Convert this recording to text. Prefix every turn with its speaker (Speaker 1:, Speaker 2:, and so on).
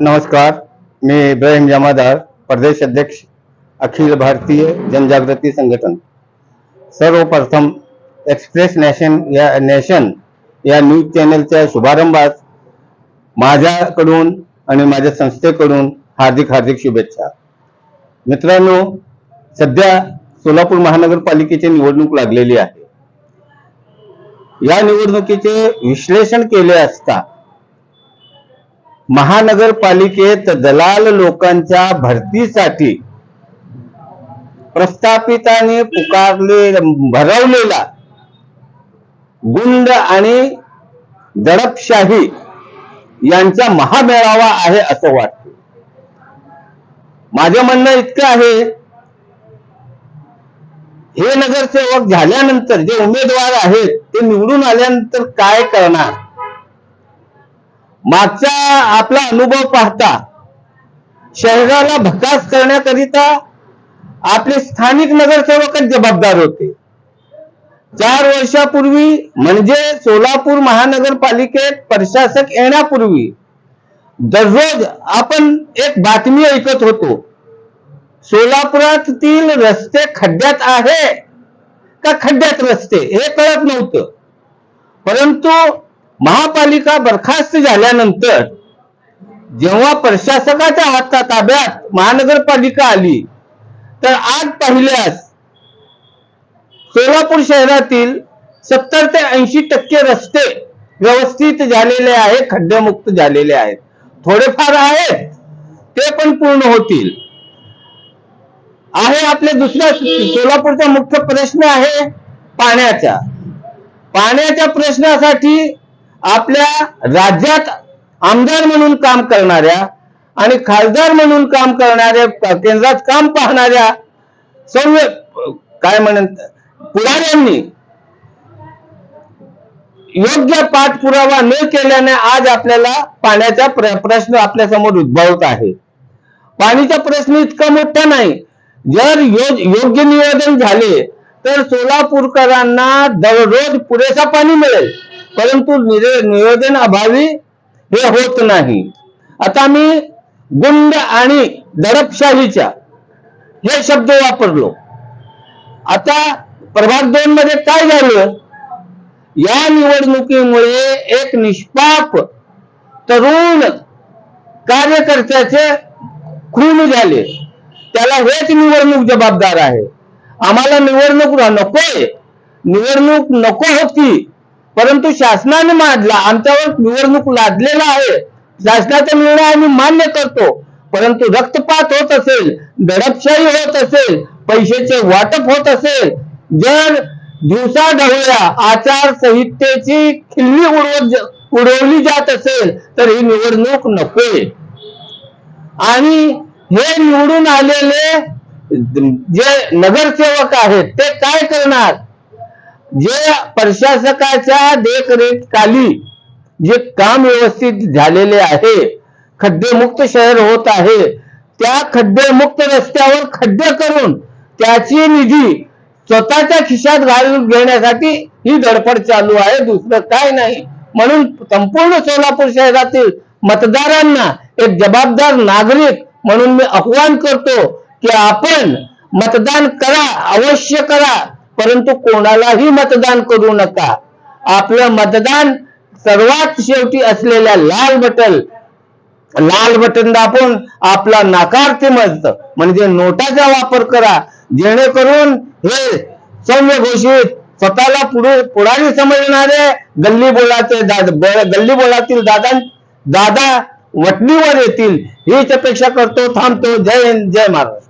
Speaker 1: नमस्कार मी इब्राहिम जमादार प्रदेश अध्यक्ष अखिल भारतीय जनजागृती संघटन. सर्वप्रथम एक्सप्रेस नॅशन या नेशन या न्यूज चॅनलच्या शुभारंभात माझ्याकडून आणि माझ्या संस्थेकडून हार्दिक हार्दिक शुभेच्छा. मित्रांनो सध्या सोलापूर महानगरपालिकेची निवडणूक लागलेली आहे. या निवडणुकीचे विश्लेषण केले असता महानगरपालिकेत दलाल लोकांच्या भरतीसाठी प्रस्थापितांनी पुकारले भरवलेला गुंड आणि दडपशाही यांचा महामेळावा आहे असं वाटतं. माझं म्हणणं इतकं आहे हे नगरसेवक झाल्यानंतर जे उमेदवार आहेत ते निवडून आल्यानंतर काय करणार? मागचा आपला अनुभव पाहता शहराला भकास करण्याकरिता आपले स्थानिक नगरसेवकच जबाबदार होते. चार वर्षापूर्वी म्हणजे सोलापूर महानगरपालिकेत प्रशासक येण्यापूर्वी दररोज आपण एक बातमी ऐकत होतो. सोलापुरातील रस्ते खड्ड्यात आहे का खड्ड्यात रस्ते हे कळत नव्हतं. परंतु महापालिका बरखास्त झाल्यानंतर जेव्हा प्रशासकाच्या हातात ताब्यात महानगरपालिका आली तर आज पाहिल्यास सोलापूर शहरातील सत्तर ते ऐंशी टक्के रस्ते व्यवस्थित झालेले आहेत खड्डेमुक्त झालेले आहेत. थोडेफार आहेत ते पण पूर्ण होतील. आहे आपले दुसऱ्या सोलापूरचा मुख्य प्रश्न आहे पाण्याचा. पाण्याच्या प्रश्नासाठी आपल्या राज्यात आमदार म्हणून काम करणाऱ्या आणि खासदार म्हणून काम करणाऱ्या केंद्रात काम पाहणाऱ्या सर्व काय म्हण पुढाऱ्यांनी योग्य पाठपुरावा न केल्याने आज आपल्याला पाण्याचा प्रश्न आपल्यासमोर उद्भवत आहे. पाणीचा प्रश्न इतका मोठा नाही. जर योग्य नियोजन झाले तर सोलापूरकरांना दररोज पुरेसा पाणी मिळेल. परंतु नियोजन अभावी हे होत नाही. आता मी गुंड आणि दडपशाहीच्या हे शब्द वापरलो. आता प्रभाग दोन मध्ये काय झालं? या निवडणुकीमुळे एक निष्पाप तरुण कार्यकर्त्याचे खून झाले. त्याला हेच निवडणूक जबाबदार आहे. आम्हाला निवडणूक नकोय. निवडणूक नको होती. परंतु शासनाने मांडला आमच्यावर निवडणूक लादलेला आहे. शासनाचा निर्णय आम्ही मान्य करतो. परंतु रक्तपात होत असेल दडपशाही होत असेल पैशाचे वाटप होत असेल जर दिवसा ढवळ्या आचारसंहितेची खिल्ली उडवत उडवली जात असेल तर ही निवडणूक नकोय. आणि हे निवडून आलेले जे नगरसेवक आहेत ते काय करणार? जे प्रशासकाच्या देखरेखखाली जे काम व्यवस्थित झालेले आहे खड्डेमुक्त शहर होत आहे त्या खड्डेमुक्त रस्त्यावर खड्डे करून त्याची निधी स्वतःच्या खिशात घालून घेण्यासाठी ही धडपड चालू आहे. दुसरं काय नाही. म्हणून संपूर्ण सोलापूर शहरातील मतदारांना एक जबाबदार नागरिक म्हणून मी आव्हान करतो की आपण मतदान करा अवश्य करा. परंतु कोणालाही मतदान करू नका. आपलं मतदान सर्वात शेवटी असलेल्या लाल बटन लाल बटन दाबून आपला नाकार ते मत म्हणजे नोटाचा वापर करा. जेणेकरून हे सौम्य घोषित स्वतःला पुढे पुढारी समजणारे गल्ली बोलाचे गल्ली बोलातील दादा दादा वटणीवर येतील. हीच अपेक्षा करतो थांबतो. जय हिंद जय महाराज